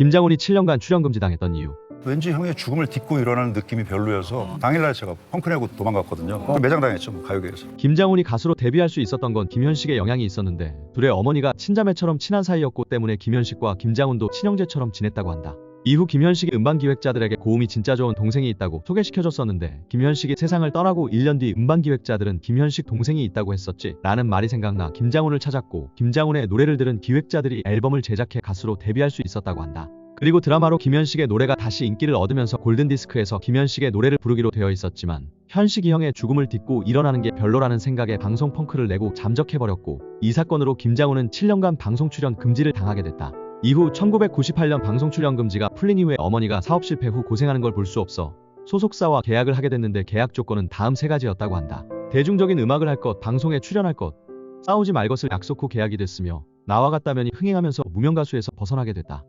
김장훈이 7년간 출연 금지당했던 이유. 왠지 형의 죽음을 딛고 일어나는 느낌이 별로여서 당일날 제가 펑크 내고 도망갔거든요. 매장 당했죠, 뭐, 가요계에서. 김장훈이 가수로 데뷔할 수 있었던 건 김현식의 영향이 있었는데 둘의 어머니가 친자매처럼 친한 사이였고 때문에 김현식과 김장훈도 친형제처럼 지냈다고 한다. 이후 김현식이 음반 기획자들에게 고음이 진짜 좋은 동생이 있다고 소개시켜줬었는데 김현식이 세상을 떠나고 1년 뒤 음반 기획자들은 김현식 동생이 있다고 했었지 라는 말이 생각나 김장훈을 찾았고 김장훈의 노래를 들은 기획자들이 앨범을 제작해 가수로 데뷔할 수 있었다고 한다. 그리고 드라마로 김현식의 노래가 다시 인기를 얻으면서 골든디스크에서 김현식의 노래를 부르기로 되어 있었지만 현식이 형의 죽음을 딛고 일어나는 게 별로라는 생각에 방송 펑크를 내고 잠적해버렸고 이 사건으로 김장훈은 7년간 방송 출연 금지를 당하게 됐다. 이후 1998년 방송 출연 금지가 풀린 이후에 어머니가 사업 실패 후 고생하는 걸 볼 수 없어 소속사와 계약을 하게 됐는데 계약 조건은 다음 세 가지였다고 한다. 대중적인 음악을 할 것, 방송에 출연할 것, 싸우지 말 것을 약속 후 계약이 됐으며 나와 같다면 흥행하면서 무명 가수에서 벗어나게 됐다.